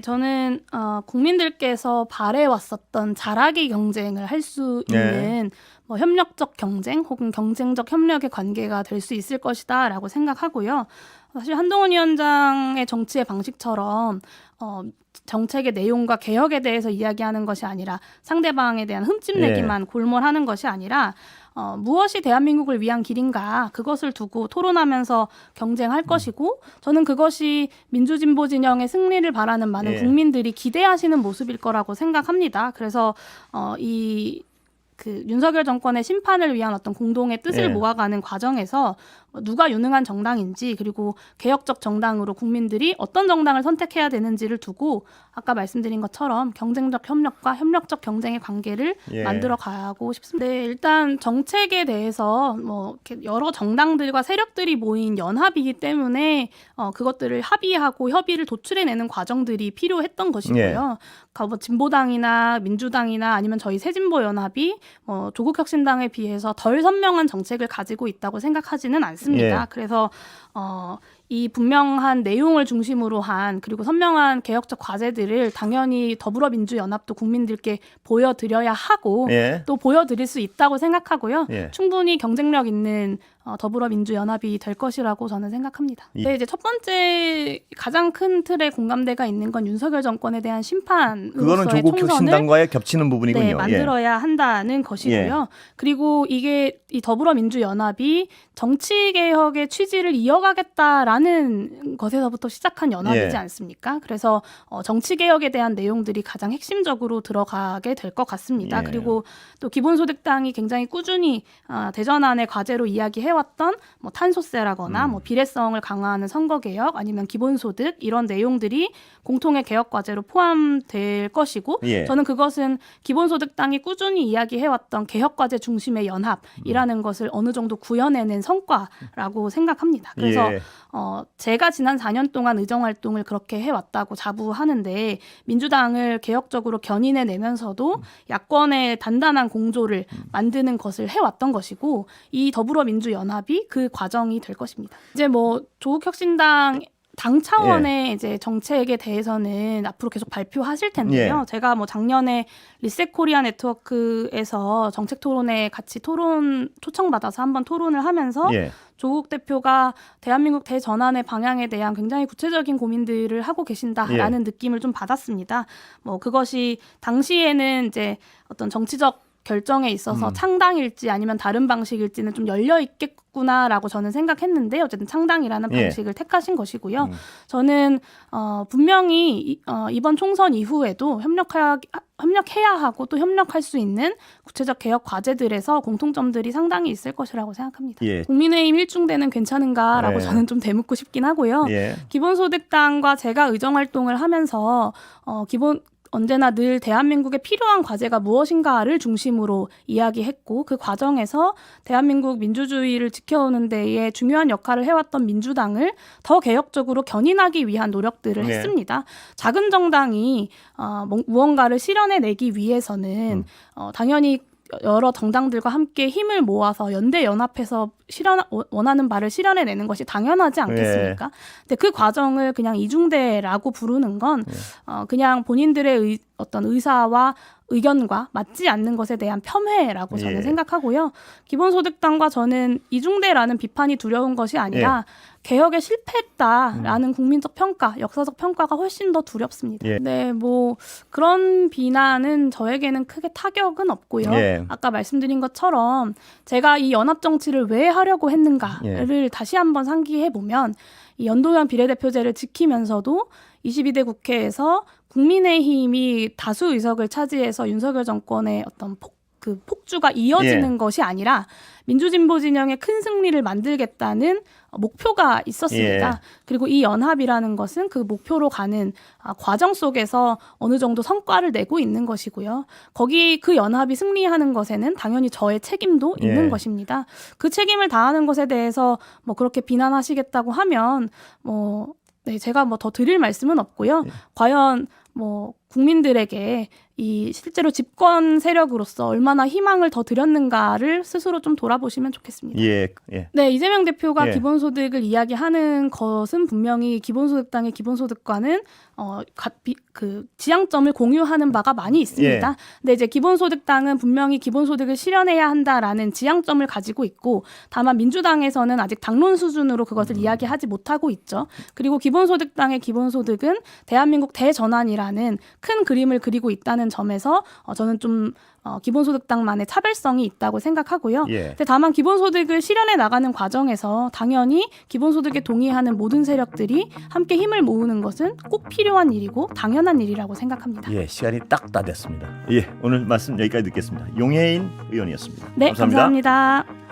저는 어, 국민들께서 바래왔었던 잘하기 경쟁을 할수 네. 있는 뭐 협력적 경쟁 혹은 경쟁적 협력의 관계가 될 수 있을 것이다라고 생각하고요. 사실 한동훈 위원장의 정치의 방식처럼 어, 정책의 내용과 개혁에 대해서 이야기하는 것이 아니라 상대방에 대한 흠집 예. 내기만 골몰하는 것이 아니라 어, 무엇이 대한민국을 위한 길인가 그것을 두고 토론하면서 경쟁할 음. 것이고 저는 그것이 민주진보 진영의 승리를 바라는 많은 예. 국민들이 기대하시는 모습일 거라고 생각합니다. 그래서 어, 이그 윤석열 정권의 심판을 위한 어떤 공동의 뜻을 예. 모아가는 과정에서 누가 유능한 정당인지 그리고 개혁적 정당으로 국민들이 어떤 정당을 선택해야 되는지를 두고 아까 말씀드린 것처럼 경쟁적 협력과 협력적 경쟁의 관계를 예. 만들어 가고 싶습니다. 네, 일단 정책에 대해서 뭐 여러 정당들과 세력들이 모인 연합이기 때문에 어, 그것들을 합의하고 협의를 도출해내는 과정들이 필요했던 것이고요. 예. 그러니까 뭐 진보당이나 민주당이나 아니면 저희 새진보 연합이 뭐 조국혁신당에 비해서 덜 선명한 정책을 가지고 있다고 생각하지는 않습니다. 예. 그래서 어, 이 분명한 내용을 중심으로 한 그리고 선명한 개혁적 과제들을 당연히 더불어민주연합도 국민들께 보여드려야 하고 예. 또 보여드릴 수 있다고 생각하고요. 예. 충분히 경쟁력 있는 어, 더불어민주연합이 될 것이라고 저는 생각합니다. 예. 네, 이제 첫 번째 가장 큰 틀의 공감대가 있는 건 윤석열 정권에 대한 심판으로서의 그거는 조국 혁신당과의 겹치는 부분이군요. 네, 예. 만들어야 한다는 것이고요. 그리고 이게 이 더불어민주연합이 정치 개혁의 취지를 이어가겠다라는 것에서부터 시작한 연합이지 예. 않습니까? 그래서 어, 정치 개혁에 대한 내용들이 가장 핵심적으로 들어가게 될 것 같습니다. 예. 그리고 또 기본소득당이 굉장히 꾸준히 아, 대전안의 과제로 이야기해 왔던 뭐 탄소세라거나 음. 뭐 비례성을 강화하는 선거 개혁 아니면 기본소득 이런 내용들이 공통의 개혁 과제로 포함될 것이고 예. 저는 그것은 기본소득당이 꾸준히 이야기해왔던 개혁 과제 중심의 연합이라는 것을 어느 정도 구현해낸 성과라고 생각합니다. 그래서 예. 어, 제가 지난 4년 동안 의정 활동을 그렇게 해왔다고 자부하는데 민주당을 개혁적으로 견인해 내면서도 야권의 단단한 공조를 만드는 것을 해왔던 것이고 이 더불어민주연 합이 그 과정이 될 것입니다. 이제 뭐 조국 혁신당 당 차원의 이제 정책에 대해서는 앞으로 계속 발표하실 텐데요. 제가 뭐 작년에 리셋 코리아 네트워크에서 정책 토론에 같이 토론 초청받아서 한번 토론을 하면서 예. 조국 대표가 대한민국 대전환의 방향에 대한 굉장히 구체적인 고민들을 하고 계신다라는 느낌을 좀 받았습니다. 뭐 그것이 당시에는 이제 어떤 정치적 결정에 있어서 음. 창당일지 아니면 다른 방식일지는 좀 열려 있겠구나라고 저는 생각했는데 어쨌든 창당이라는 예. 방식을 택하신 것이고요. 음. 저는 어, 분명히 이, 어, 이번 총선 이후에도 협력해야 협력해야 하고 또 협력할 수 있는 구체적 개혁 과제들에서 공통점들이 상당히 있을 것이라고 생각합니다. 예. 국민의힘 일중대는 괜찮은가라고 네. 저는 좀 되묻고 싶긴 하고요. 예. 기본소득당과 제가 의정 활동을 하면서 어, 기본 언제나 늘 대한민국에 필요한 과제가 무엇인가를 중심으로 이야기했고 그 과정에서 대한민국 민주주의를 지켜오는 데에 중요한 역할을 해왔던 민주당을 더 개혁적으로 견인하기 위한 노력들을 네. 했습니다. 작은 정당이 어, 뭐- 무언가를 실현해내기 위해서는 음. 어, 당연히 여러 정당들과 함께 힘을 모아서 연대 연합해서 실현 원하는 바를 실현해 내는 것이 당연하지 않겠습니까? 근데 그 과정을 그냥 이중대라고 부르는 건 네. 어, 그냥 본인들의 의, 어떤 의사와 의견과 맞지 않는 것에 대한 폄훼라고 저는 예. 생각하고요. 기본소득당과 저는 이중대라는 비판이 두려운 것이 아니라 예. 개혁에 실패했다라는 국민적 평가, 역사적 평가가 훨씬 더 두렵습니다. 음. 예. 네, 뭐 그런 비난은 저에게는 크게 타격은 없고요. 예. 아까 말씀드린 것처럼 제가 이 연합 정치를 왜 하려고 했는가를 예. 다시 한번 상기해 보면 이 연동형 비례대표제를 지키면서도 22대 국회에서 국민의힘이 다수 의석을 차지해서 윤석열 정권의 어떤 폭, 그 폭주가 이어지는 예. 것이 아니라 민주진보 진영의 큰 승리를 만들겠다는 목표가 있었습니다. 예. 그리고 이 연합이라는 것은 그 목표로 가는 아, 과정 속에서 어느 정도 성과를 내고 있는 것이고요. 거기 그 연합이 승리하는 것에는 당연히 저의 책임도 있는 예. 것입니다. 그 책임을 다하는 것에 대해서 뭐 그렇게 비난하시겠다고 하면 뭐 네, 제가 뭐 더 드릴 말씀은 없고요. 예. 과연 뭐 국민들에게 이 실제로 집권 세력으로서 얼마나 희망을 더 드렸는가를 스스로 좀 돌아보시면 좋겠습니다. 예, 예. 네, 이재명 대표가 예. 기본소득을 이야기하는 것은 분명히 기본소득당의 기본소득과는 어, 가, 비, 그 지향점을 공유하는 바가 많이 있습니다. 예. 근데 이제 기본소득당은 분명히 기본소득을 실현해야 한다라는 지향점을 가지고 있고 다만 민주당에서는 아직 당론 수준으로 그것을 이야기하지 못하고 있죠. 그리고 기본소득당의 기본소득은 대한민국 대전환이라는 큰 그림을 그리고 있다는 점에서 어, 저는 좀 어, 기본소득당만의 차별성이 있다고 생각하고요. 예. 근데 다만 기본소득을 실현해 나가는 과정에서 당연히 기본소득에 동의하는 모든 세력들이 함께 힘을 모으는 것은 꼭 필요한 일이고 당연한 일이라고 생각합니다. 예, 시간이 딱 다 됐습니다. 예, 오늘 말씀 여기까지 듣겠습니다. 용혜인 의원이었습니다. 네, 감사합니다.